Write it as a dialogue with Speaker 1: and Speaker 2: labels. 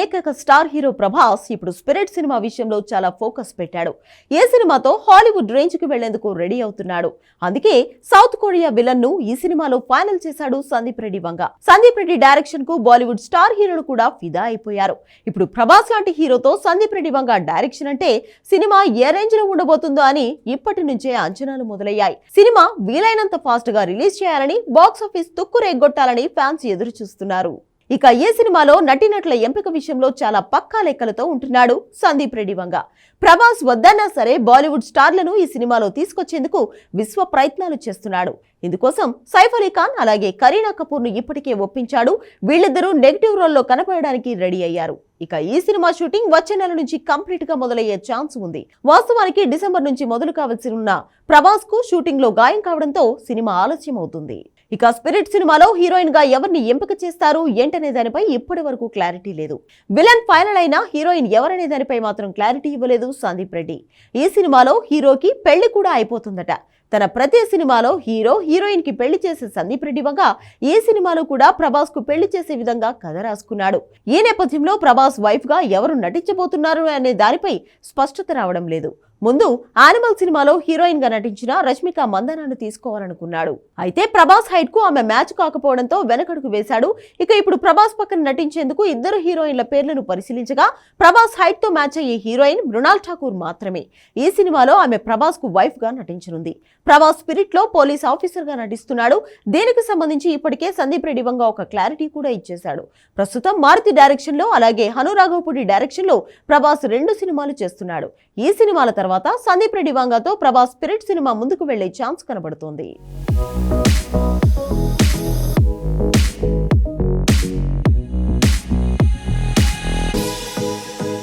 Speaker 1: ఏకైక star hero Prabhas ఇప్పుడు spirit cinema విషయంలో చాలా ఫోకస్ పెట్టాడు. ఏ సినిమాతో హాలీవుడ్ రేంజ్కి వెళ్ళేందుకు రెడీ అవుతున్నాడు. అందుకే సౌత్ కొరియా విలన్ను ఈ సినిమాలో ఫైనల్ చేశాడు సందీప్ రెడ్డి వంగ. సందీప్ రెడ్డి డైరెక్షన్కు బాలీవుడ్ స్టార్ హీరోలు కూడా ఫిదా అయిపోయారు. ఇప్పుడు ప్రభాస్ లాంటి హీరోతో సందీప్ రెడ్డి వంగ డైరెక్షన్ అంటే సినిమా ఏ రేంజ్లో ఉండబోతుందో అని ఇప్పటి నుంచే అంచనాలు మొదలయ్యాయి. సినిమా వీలైనంత ఫాస్ట్గా రిలీజ్ చేయాలని బాక్స్ ఆఫీస్ తుక్కు రేగొట్టాలని ఫ్యాన్స్ ఎదురు చూస్తున్నారు ఇక ఈ సినిమాలో నటీనటుల ఎంపిక విషయంలో చాలా పక్కా లెక్కలతో ఉంటున్నాడు సందీప్ రెడ్డి వంగ. ప్రభాస్ వద్దన్నా సరే బాలీవుడ్ స్టార్లను ఈ సినిమాలో తీసుకొచ్చేందుకు విశ్వ ప్రయత్నాలు చేస్తున్నాడు. ఇందుకోసం సైఫ్ అలీ ఖాన్ అలాగే కరీనా కపూర్ను ఇప్పటికే ఒప్పించాడు. వీళ్ళిద్దరూ నెగిటివ్ రోల్లో కనపడడానికి రెడీ అయ్యారు. ఇక ఈ సినిమా షూటింగ్ వచ్చే నెల నుంచి కంప్లీట్గా మొదలయ్యే ఛాన్స్ ఉంది. వాస్తవానికి డిసెంబర్ నుంచి మొదలు కావాల్సి ఉన్న ప్రభాస్కు షూటింగ్లో గాయం కావడంతో సినిమా ఆలస్యం అవుతుంది ఇక స్పిరిట్ సినిమాలో హీరోయిన్గా ఎవరిని ఎంపిక చేస్తారు ఏంటనే దానిపై ఇప్పటి వరకు క్లారిటీ లేదు. విలన్ ఫైనల్ అయిన హీరోయిన్ ఎవరనే దానిపై మాత్రం క్లారిటీ ఇవ్వలేదు సందీప్ రెడ్డి. ఈ సినిమాలో హీరోకి పెళ్ళి కూడా అయిపోతుందట. తన ప్రతి సినిమాలో హీరో హీరోయిన్కి పెళ్ళి చేసే సందీప్ రెడ్డి వంగ ఈ సినిమాలో కూడా ప్రభాస్కు పెళ్ళి చేసే విధంగా కథ రాసుకున్నాడు. ఈ నేపథ్యంలో ప్రభాస్ వైఫ్గా ఎవరు నటించబోతున్నారు అనే దానిపై స్పష్టత రావడం లేదు. ముందు యానిమల్ సినిమాలో హీరోయిన్గా నటించిన రష్మిక మందనాన్ని తీసుకోవాలనుకున్నాడు. అయితే ప్రభాస్ హైట్కు ఆమె మ్యాచ్ కాకపోవడంతో వెనకడుగు వేశాడు. ఇక ఇప్పుడు ప్రభాస్ పక్కన నటించేందుకు ఇద్దరు హీరోయిన్ల పేర్లను పరిశీలించగా ప్రభాస్ హైట్తో మ్యాచ్ అయ్యే హీరోయిన్ మృణాల్ ఠాకూర్ మాత్రమే. ఈ సినిమాలో ఆమె ప్రభాస్కు వైఫ్గా నటించనుంది. ప్రభాస్ స్పిరిట్లో పోలీస్ ఆఫీసర్గా నటిస్తున్నాడు. దీనికి సంబంధించి ఇప్పటికే సందీప్ రెడ్డి వంగ ఒక క్లారిటీ కూడా ఇచ్చేశాడు. ప్రస్తుతం మారుతి డైరెక్షన్లో అలాగే హను డైరెక్షన్లో ప్రభాస్ రెండు సినిమాలు చేస్తున్నాడు. ఈ సినిమాల తర్వాత తర్వాత సందీప్ రెడ్డి వంగతో ప్రభాస్ స్పిరిట్ సినిమా ముందుకు వెళ్ళే ఛాన్స్ కనబడుతోంది.